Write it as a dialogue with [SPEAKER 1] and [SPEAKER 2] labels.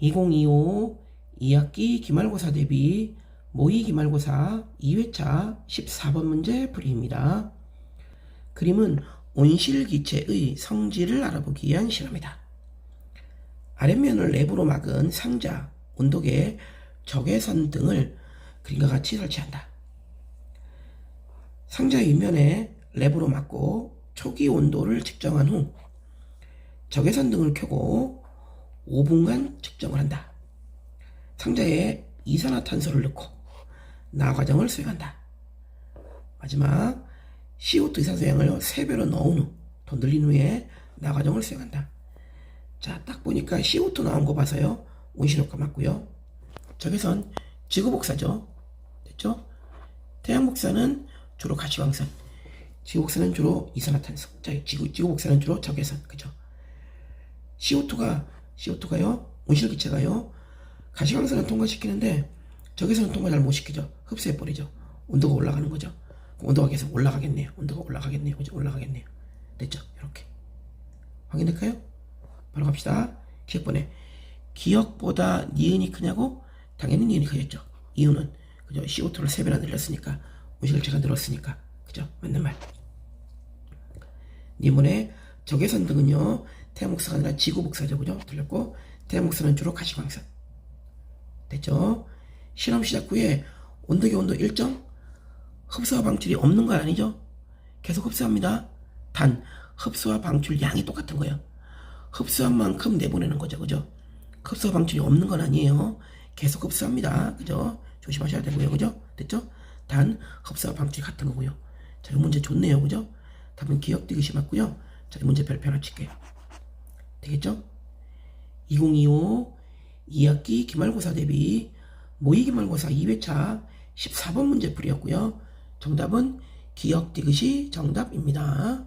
[SPEAKER 1] 2025 2학기 기말고사 대비 모의 기말고사 2회차 14번 문제 풀이입니다. 그림은 온실기체의 성질을 알아보기 위한 실험이다. 아랫면을 랩으로 막은 상자, 온도계, 적외선 등을 그림과 같이 설치한다. 상자 윗면에 랩으로 막고 초기 온도를 측정한 후 적외선 등을 켜고 5분간 측정을 한다. 상자에 이산화탄소를 넣고 나 과정을 수행한다. 마지막 CO2 이산소양을 3배로 넣은 후 더 늘린 후에 나 과정을 수행한다. 자, 딱 보니까 CO2 나온 거 봐서요. 온실효과 맞고요. 적외선 지구 복사죠. 됐죠? 태양 복사는 주로 가시광선. 지구 복사는 주로 이산화탄소. 자, 지구 지구 복사는 주로 적외선. 그죠? CO2가 CO2가요. 온실기체가요. 가시광선은 통과시키는데 적외선은 통과 잘 못 시키죠. 흡수해 버리죠. 온도가 올라가는 거죠. 온도가 계속 올라가겠네요. 온도가 올라가겠네요. 그죠? 올라가겠네요. 됐죠? 이렇게. 확인될까요? 바로 갑시다. 기억번에 기억보다 니은이 크냐고? 당연히 니은이 크겠죠. 이유는 그죠? CO2를 3배나 늘렸으니까 온실체가 늘었으니까 그죠? 맞는 말. 니문의 적외선 등은요 태양 복사가 아니라 지구 복사죠, 그죠? 틀렸고 태양 복사는 주로 가시광선. 됐죠? 실험 시작 후에 온도계 온도 일정 흡수와 방출이 없는 건 아니죠? 계속 흡수합니다. 단 흡수와 방출 양이 똑같은 거예요. 흡수한 만큼 내보내는 거죠, 그죠? 흡수와 방출이 없는 건 아니에요. 계속 흡수합니다, 그죠? 조심하셔야 되고요, 그죠? 됐죠? 단 흡수와 방출이 같은 거고요. 자, 이 문제 좋네요, 그죠? 답은 기억 디귿이 맞고요. 자, 이 문제 별표 하나 칠게요. 되겠죠? 2025 2학기 기말고사 대비 모의 기말고사 2회차 14번 문제 풀이였고요. 정답은 기억 디귿이 정답입니다.